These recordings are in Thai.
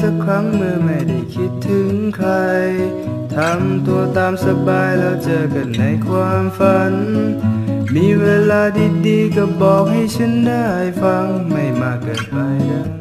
สักครั้งเมื่อไม่ได้คิดถึงใคร ทำตัวตามสบายแล้วเจอกันในความฝัน มีเวลาดีๆก็บอกให้ฉันได้ฟังไม่มากเกินไปนะ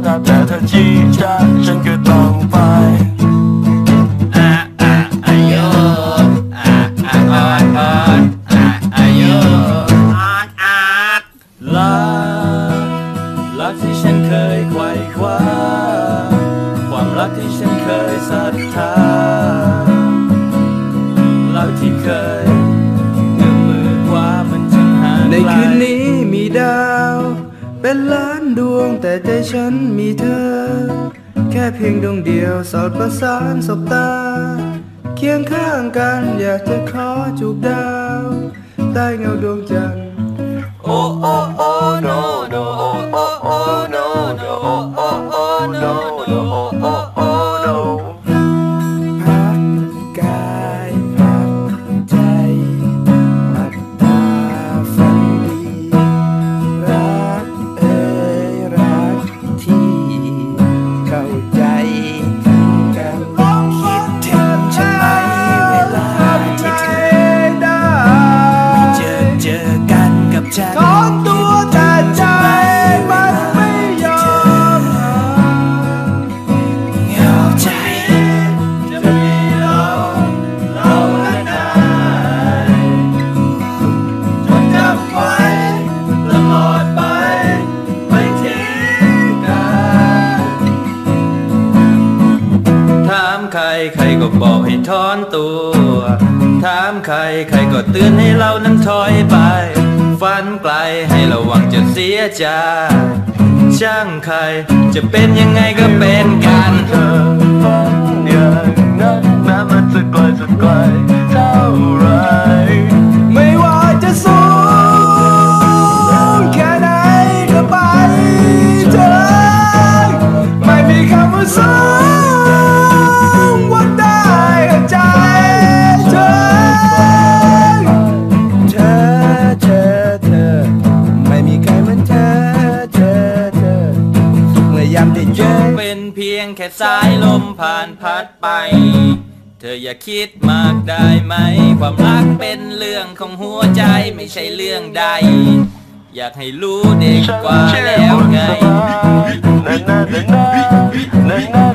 他带他去炸整个东方 ฉันมีเธอ แค่เพียงดวงเดียวสอดประสานสบตา เคียงข้างกันอยากจะขอจูบดาว ใต้เงาดวงจันทร์ ใจ ใครใครก็เตือนให้เรานั้นถอยไป ฝันไกลให้ระวังจะเสียใจช่างใครจะเป็นยังไงก็เป็นกันเธอ ผ่านพัดไป เธออย่าคิดมากได้ไหม ความรักเป็นเรื่องของหัวใจไม่ใช่เรื่องใด อยากให้รู้เด็กกว่าแล้วไงยัง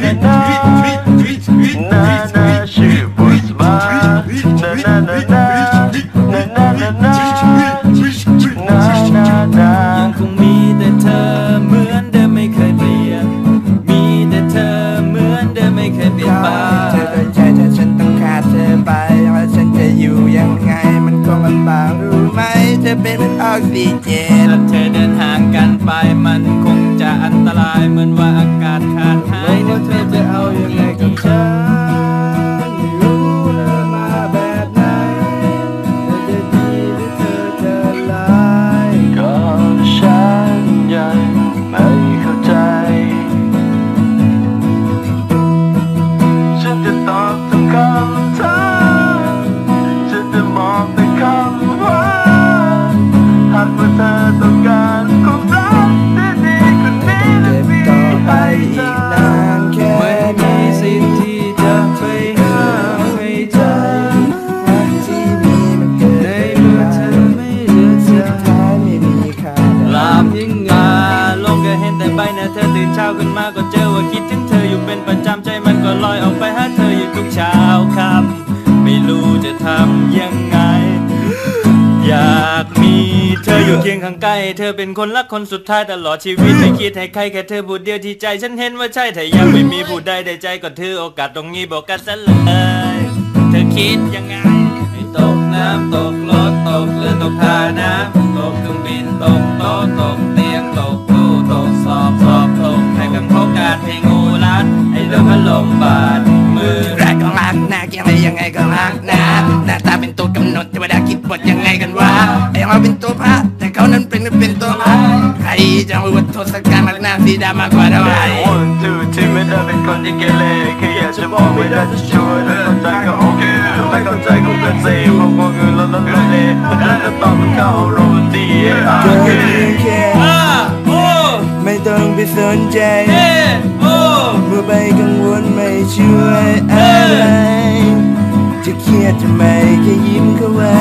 อนออกซิเจนถ้าเธอเดินห่างกันไปมันคงจะอันตรายเหมือนว่าอากาศ ทุกเช้าค่ำไม่รู้จะทำยังไง อยากมีเธออยู่เคียงข้างใกล้ เธอเป็นคนรักคนสุดท้ายตลอดชีวิตไม่คิดให้ใครแค่เธอผู้เดียวที่ใจ ฉันเห็นว่าใช่ถ้ายังไม่มีผู้ใดในใจก็ถือโอกาสตรงนี้บอกกันซะเลย เธอคิดยังไงตกน้ำตกรถตกเรือตกท่าน้ำตกเครื่องบินตกโต๊ะตกเตียงตกาตาเป็นตัวกำหนดเทวดาคิดบทยังไงกันวะไอ้เราเป็นตัวพระ แต่เขานั้นเป็นเป็นตัวพระใครจะรู้ว่าทศกัณฐ์รักนางสีดามากกว่าเท่าไหร่ one two ที่ไม่ได้เป็นคนที่เกเรแค่อยากจะบอกไม่ได้จะช่วยแล้วเข้าใจก็โอเคไม่เข้าใจก็เป็นสิพวกพวกเงินแล้วแล้วเลยแล้วจะตอบมันเข้าโรตีเธอเพียงแค่อ่าโอ้ไม่ต้องไปสนใจเอโอ้เมื่อไปกังวลไม่ช่วยอะไร จะเครียดทำไมแค่ยิ้มก็ไว้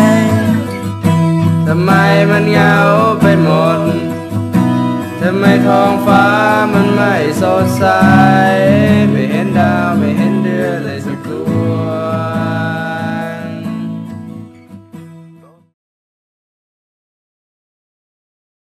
ทำไมมันเหงาไปหมด ทำไมท้องฟ้ามันไม่สดใส ไม่เห็นดาวไม่เห็น